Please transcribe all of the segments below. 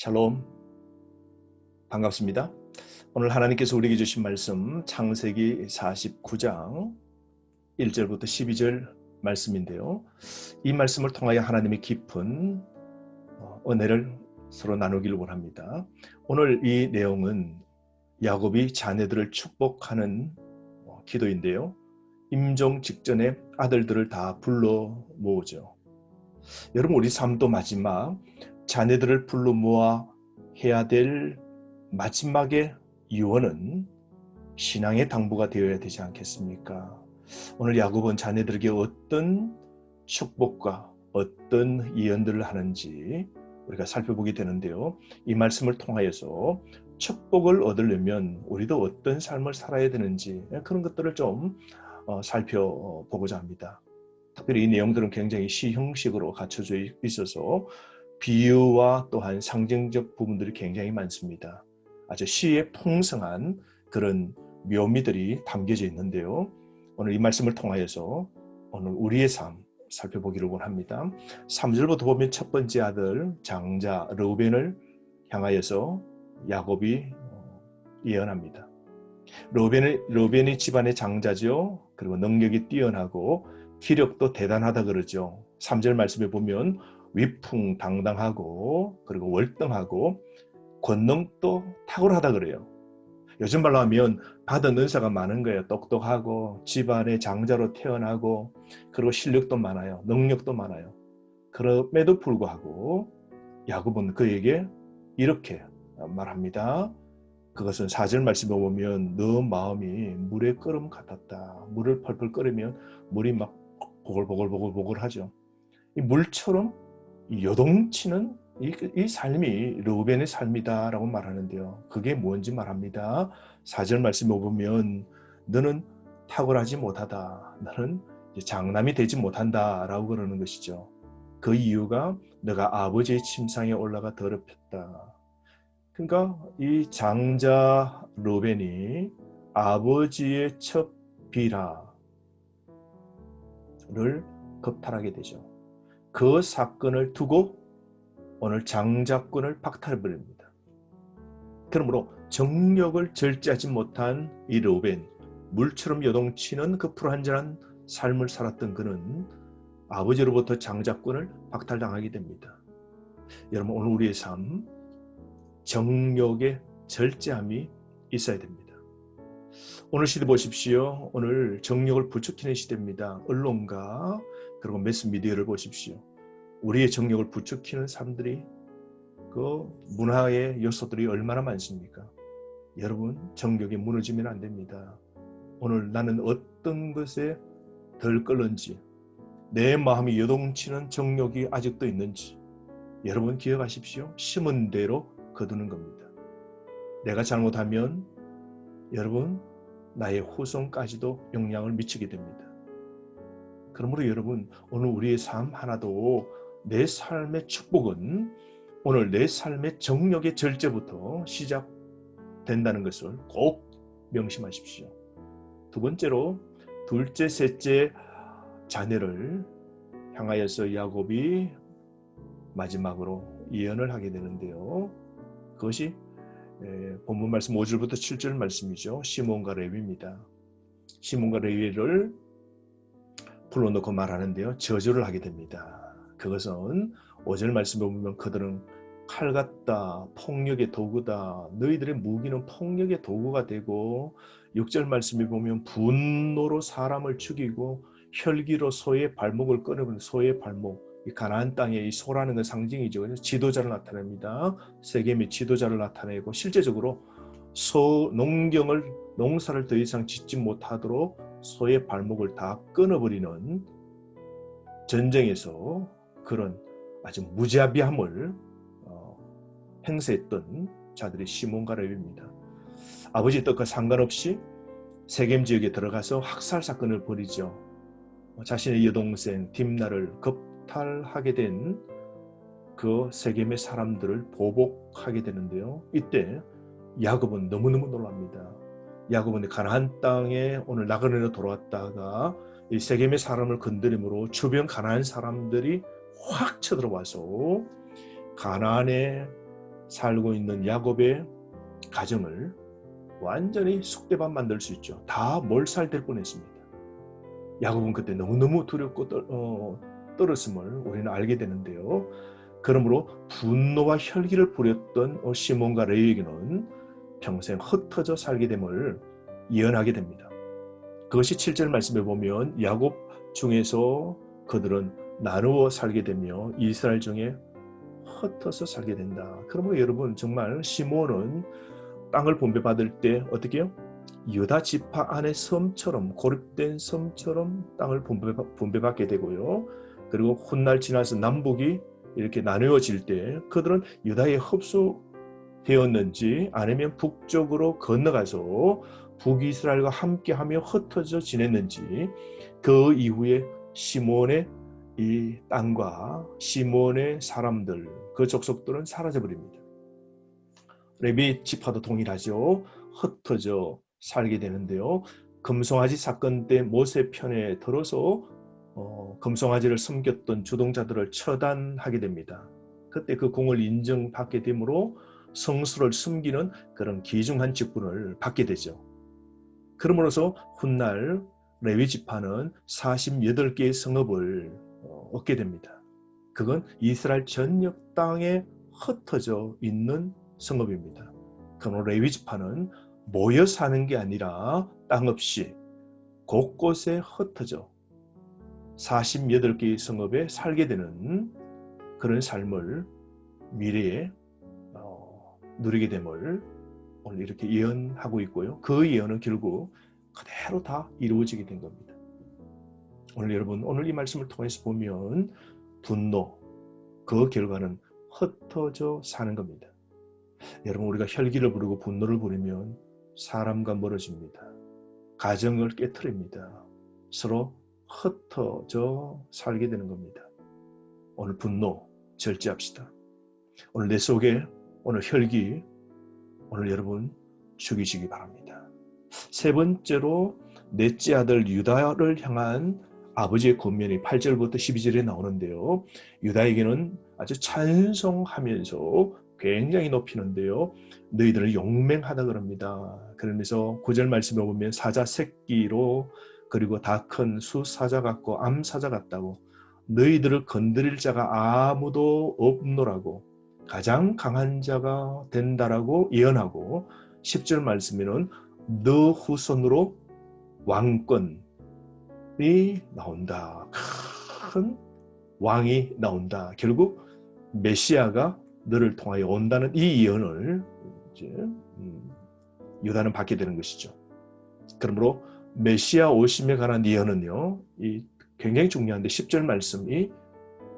샬롬 반갑습니다. 오늘 하나님께서 우리에게 주신 말씀 창세기 49장 1절부터 12절 말씀인데요. 이 말씀을 통하여 하나님의 깊은 어, 은혜를 서로 나누기를 원합니다. 오늘 이 내용은 야곱이 자녀들을 축복하는 어, 기도인데요. 임종 직전에 아들들을 다 불러 모으죠. 여러분 우리 삶도 마지막 자녀들을 불러 모아 해야 될 마지막의 유언은 신앙의 당부가 되어야 되지 않겠습니까? 오늘 야곱은 자녀들에게 어떤 축복과 어떤 예언들을 하는지 우리가 살펴보게 되는데요. 이 말씀을 통하여서 축복을 얻으려면 우리도 어떤 삶을 살아야 되는지 그런 것들을 좀 어, 살펴보고자 합니다. 특별히 이 내용들은 굉장히 시 형식으로 갖춰져 있어서 비유와 또한 상징적 부분들이 굉장히 많습니다. 아주 시의 풍성한 그런 묘미들이 담겨져 있는데요. 오늘 이 말씀을 통하여서 오늘 우리의 삶 살펴보기를 원합니다. 3절부터 보면 첫 번째 아들 장자 르벤을 향하여서 야곱이 어, 예언합니다. 르벤이, 르벤이 집안의 장자죠. 그리고 능력이 뛰어나고 기력도 대단하다 그러죠. 3절 말씀에 보면 위풍당당하고 그리고 월등하고 권능도 탁월하다 그래요. 요즘 말로 하면 받은 은사가 많은 거예요. 똑똑하고 집안의 장자로 태어나고 그리고 실력도 많아요. 능력도 많아요. 그럼에도 불구하고 야곱은 그에게 이렇게 말합니다. 그것은 사절 말씀에 보면 너 마음이 물의 끓음 같았다. 물을 펄펄 끓이면 물이 막 보글보글 보글보글 하죠. 이 물처럼 요동치는 이, 이 삶이 르우벤의 삶이다라고 말하는데요. 그게 뭔지 말합니다. 4절 말씀에 보면 너는 탁월하지 못하다. 너는 장남이 되지 못한다라고 그러는 것이죠. 그 이유가 너가 아버지의 침상에 올라가 더럽혔다. 그러니까 이 장자 로벤이 아버지의 첫 비라를 겁탈하게 되죠. 그 사건을 두고 오늘 장자권을 박탈해버립니다. 그러므로 정력을 절제하지 못한 이 로벤, 물처럼 요동치는 그 불완전한 삶을 살았던 그는 아버지로부터 장자권을 박탈당하게 됩니다. 여러분 오늘 우리의 삶 정력의 절제함이 있어야 됩니다. 오늘 시대 보십시오. 오늘 정력을 부추기는 시대입니다. 언론과 그리고 매스미디어를 보십시오. 우리의 정력을 부추기는 사람들이 그 문화의 요소들이 얼마나 많습니까? 여러분 정력이 무너지면 안 됩니다. 오늘 나는 어떤 것에 덜 끓는지 내 마음이 요동치는 정력이 아직도 있는지 여러분 기억하십시오. 심은 대로 거두는 겁니다. 내가 잘못하면 여러분 나의 후손까지도 영향을 미치게 됩니다. 그러므로 여러분 오늘 우리의 삶 하나도 내 삶의 축복은 오늘 내 삶의 정력의 절제부터 시작된다는 것을 꼭 명심하십시오. 두 번째로 둘째, 셋째 자녀를 향하여서 야곱이 마지막으로 예언을 하게 되는데요. 그것이 본문 말씀 5절부터 7절 말씀이죠. 시몬과 레위입니다. 시몬과 레위를 불러놓고 말하는데요. 저주를 하게 됩니다. 그것은 5절 말씀에 보면 그들은 칼 같다, 폭력의 도구다, 너희들의 무기는 폭력의 도구가 되고 6절 말씀에 보면 분노로 사람을 죽이고 혈기로 소의 발목을 끊어버린 소의 발목 이 가나안 땅의 이 소라는 건 상징이죠. 그래서 지도자를 나타냅니다. 세겜의 지도자를 나타내고 실제적으로 소 농경을 농사를 더 이상 짓지 못하도록 소의 발목을 다 끊어버리는 전쟁에서 그런 아주 무자비함을 어, 행사했던 자들이 시몬과 레위입니다. 아버지 뜻과 상관없이 세겜 지역에 들어가서 학살 사건을 벌이죠. 자신의 여동생 딥나를 겁탈하게 된 그 세겜의 사람들을 보복하게 되는데요. 이때 야곱은 너무너무 놀랍니다. 야곱은 가나안 땅에 오늘 나그네로 돌아왔다가 이 세겜의 사람을 건드림으로 주변 가나안 사람들이 확 쳐들어와서 가나안의 살고 있는 야곱의 가정을 완전히 쑥대밭 만들 수 있죠. 다 몰살될 뻔했습니다. 야곱은 그때 너무너무 두렵고 떨, 어, 떨었음을 우리는 알게 되는데요. 그러므로 분노와 혈기를 부렸던 어, 시몬과 레위에게는 평생 흩어져 살게 됨을 예언하게 됩니다. 그것이 7절 말씀에 보면 야곱 중에서 그들은 나누어 살게 되며 이스라엘 중에 흩어서 살게 된다. 그러므로 여러분 정말 시몬은 땅을 분배받을 때 어떻게 요 유다 지파 안의 섬처럼 고립된 섬처럼 땅을 분배, 분배 받게 되고요. 그리고 훗날 지나서 남북이 이렇게 나누어질 때 그들은 유다에 흡수 되었는지 아니면 북쪽으로 건너가서 북이스라엘과 함께하며 흩어져 지냈는지 그 이후에 시몬의 이 땅과 시몬의 사람들 그 족속들은 사라져 버립니다. 레비 지파도 동일하죠. 흩어져 살게 되는데요. 금송아지 사건 때 모세 편에 들어서 어, 금송아지를 섬겼던 주동자들을 처단하게 됩니다. 그때 그 공을 인정받게 되므로 성수를 숨기는 그런 귀중한 직분을 받게 되죠. 그러므로서 훗날 레위 지파는 48개의 성읍을 어, 얻게 됩니다. 그건 이스라엘 전역 땅에 흩어져 있는 성읍입니다. 그러므로 레위 지파는 모여 사는 게 아니라 땅 없이 곳곳에 흩어져 48개의 성읍에 살게 되는 그런 삶을 미래에 어, 누리게 됨을 오늘 이렇게 예언하고 있고요. 그 예언은 결국 그대로 다 이루어지게 된 겁니다. 오늘 여러분 오늘 이 말씀을 통해서 보면 분노 그 결과는 흩어져 사는 겁니다. 여러분 우리가 혈기를 부르고 분노를 부리면 사람과 멀어집니다. 가정을 깨뜨립니다. 서로 흩어져 살게 되는 겁니다. 오늘 분노 절제합시다. 오늘 내 속에 오늘 혈기 오늘 여러분 죽이시기 바랍니다. 세 번째로 넷째 아들 유다를 향한 아버지의 권면이 8절부터 12절에 나오는데요. 유다에게는 아주 찬송하면서 굉장히 높이는데요. 너희들을 용맹하다 그럽니다. 그러면서 9절 말씀에 보면 사자 새끼로 그리고 다 큰 수사자 같고 암사자 같다고 너희들을 건드릴 자가 아무도 없노라고 가장 강한 자가 된다라고 예언하고 10절 말씀에는 너 후손으로 왕권이 나온다. 큰 왕이 나온다. 결국 메시아가 너를 통하여 온다는 이 예언을 이제 음, 유다는 받게 되는 것이죠. 그러므로 메시아 오심에 관한 예언은요, 이 굉장히 중요한데 10절 말씀이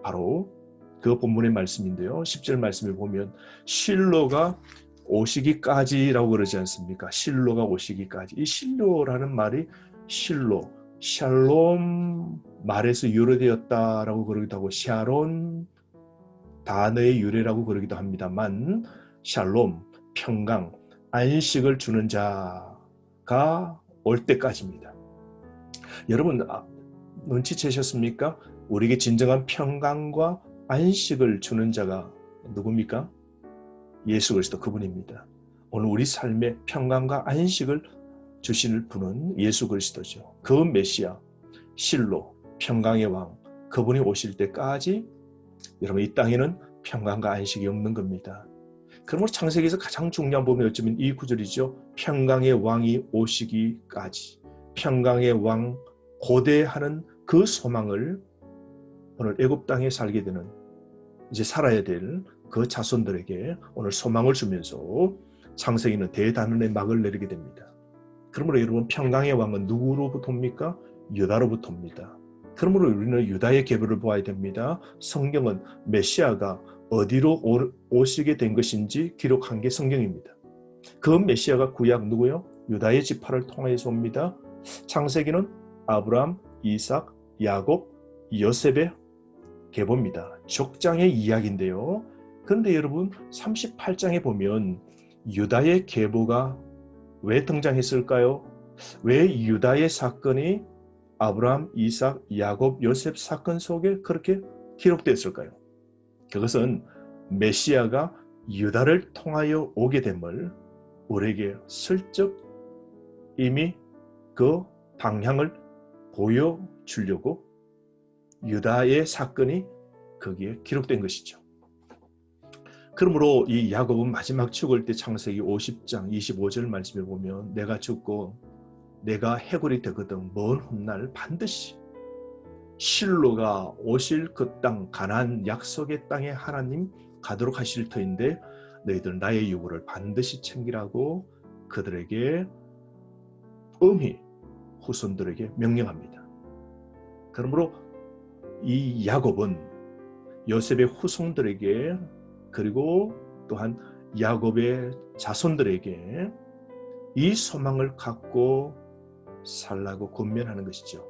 바로 그 본문의 말씀인데요. 10절 말씀을 보면 실로가 오시기까지라고 그러지 않습니까? 실로가 오시기까지. 이 실로라는 말이 실로, 샬롬 말에서 유래되었다라고 그러기도 하고 샤론 단어의 유래라고 그러기도 합니다만 샬롬, 평강, 안식을 주는 자가 올 때까지입니다. 여러분 아, 눈치채셨습니까? 우리에게 진정한 평강과 안식을 주는 자가 누굽니까? 예수 그리스도 그분입니다. 오늘 우리 삶에 평강과 안식을 주실 분은 예수 그리스도죠. 그 메시아, 실로, 평강의 왕, 그분이 오실 때까지 여러분 이 땅에는 평강과 안식이 없는 겁니다. 그러므로 창세기에서 가장 중요한 부분이 어쩌면 이 구절이죠. 평강의 왕이 오시기까지 평강의 왕 고대하는 그 소망을 오늘 애굽 땅에 살게 되는 이제 살아야 될 그 자손들에게 오늘 소망을 주면서 창세기는 대단원의 막을 내리게 됩니다. 그러므로 여러분 평강의 왕은 누구로부터입니까? 유다로부터입니다. 그러므로 우리는 유다의 계보를 보아야 됩니다. 성경은 메시아가 어디로 오, 시게 된 것인지 기록한 게 성경입니다. 그 메시아가 구약 누구요? 유다의 지파를 통해서 옵니다. 창세기는 아브라함, 이삭, 야곱, 요셉의 계보입니다. 족장의 이야기인데요. 그런데 여러분 38장에 보면 유다의 계보가 왜 등장했을까요? 왜 유다의 사건이 아브라함, 이삭, 야곱, 요셉 사건 속에 그렇게 기록됐을까요? 그것은 메시아가 유다를 통하여 오게 됨을 우리에게 슬쩍 이미 그 방향을 보여주려고 유다의 사건이 거기에 기록된 것이죠. 그러므로 이 야곱은 마지막 죽을 때 창세기 50장 25절 말씀에 보면 내가 죽고 내가 해골이 되거든 먼 훗날 반드시 실로가 오실 그 땅 가난 약속의 땅에 하나님 가도록 하실 터인데 너희들 나의 유고를 반드시 챙기라고 그들에게 엄히 후손들에게 명령합니다. 그러므로 이 야곱은 요셉의 후손들에게 그리고 또한 야곱의 자손들에게 이 소망을 갖고 살라고 권면하는 것이죠.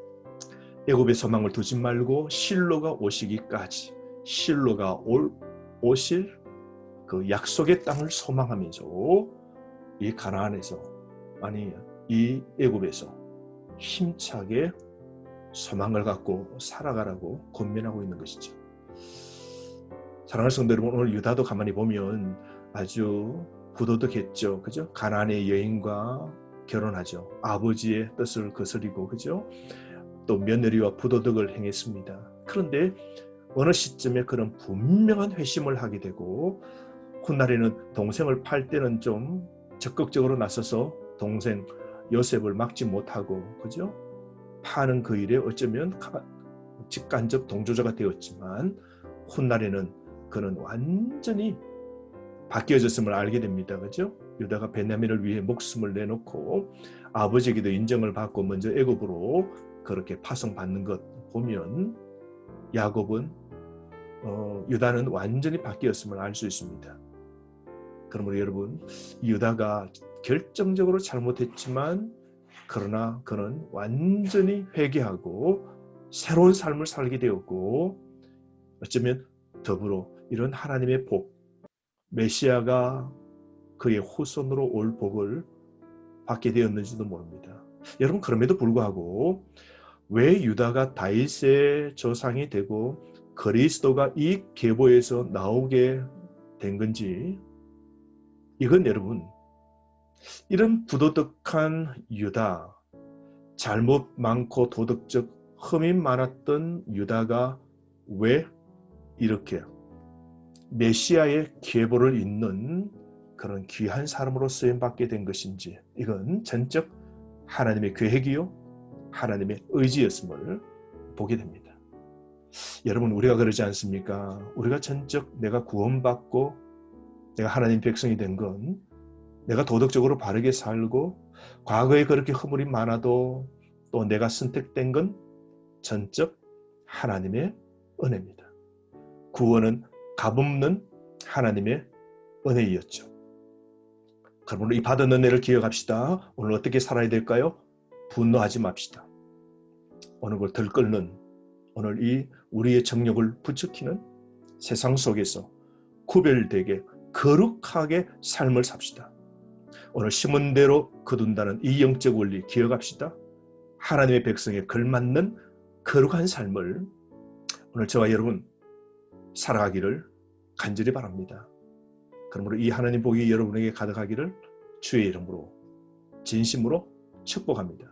애굽의 소망을 두지 말고 실로가 오시기까지 실로가 올, 오실 그 약속의 땅을 소망하면서 이 가나안에서 아니 이 애굽에서 힘차게 소망을 갖고 살아가라고 권면하고 있는 것이죠. 사랑하는 성도 여러분 오늘 유다도 가만히 보면 아주 부도덕했죠. 그죠? 가나안의 여인과 결혼하죠. 아버지의 뜻을 거스리고 그죠? 또 며느리와 부도덕을 행했습니다. 그런데 어느 시점에 그런 분명한 회심을 하게 되고 훗날에는 동생을 팔 때는 좀 적극적으로 나서서 동생 요셉을 막지 못하고 그죠? 파는 그 일에 어쩌면 직간접 동조자가 되었지만 훗날에는 그는 완전히 바뀌어졌음을 알게 됩니다. 그죠? 유다가 베냐민을 위해 목숨을 내놓고 아버지에게도 인정을 받고 먼저 애굽으로 그렇게 파송받는 것 보면 야곱은 어, 유다는 완전히 바뀌었음을 알 수 있습니다. 그러므로 여러분 유다가 결정적으로 잘못했지만 그러나 그는 완전히 회개하고 새로운 삶을 살게 되었고 어쩌면 더불어 이런 하나님의 복 메시아가 그의 후손으로 올 복을 받게 되었는지도 모릅니다. 여러분 그럼에도 불구하고 왜 유다가 다윗의 조상이 되고 그리스도가 이 계보에서 나오게 된 건지 이건 여러분 이런 부도덕한 유다 잘못 많고 도덕적 흠이 많았던 유다가 왜 이렇게 메시아의 계보를 잇는 그런 귀한 사람으로 쓰임 받게 된 것인지 이건 전적 하나님의 계획이요 하나님의 의지였음을 보게 됩니다. 여러분 우리가 그러지 않습니까? 우리가 전적 내가 구원받고 내가 하나님 백성이 된 건 내가 도덕적으로 바르게 살고 과거에 그렇게 허물이 많아도 또 내가 선택된 건 전적 하나님의 은혜입니다. 구원은 값없는 하나님의 은혜이었죠. 그러므로 이 받은 은혜를 기억합시다. 오늘 어떻게 살아야 될까요? 분노하지 맙시다. 어느 걸 들끓는 오늘 이 우리의 정력을 부추기는 세상 속에서 구별되게 거룩하게 삶을 삽시다. 오늘 심은 대로 거둔다는 이 영적 원리 기억합시다. 하나님의 백성에 걸맞는 거룩한 삶을 오늘 저와 여러분 살아가기를 간절히 바랍니다. 그러므로 이 하나님 복이 여러분에게 가득하기를 주의 이름으로 진심으로 축복합니다.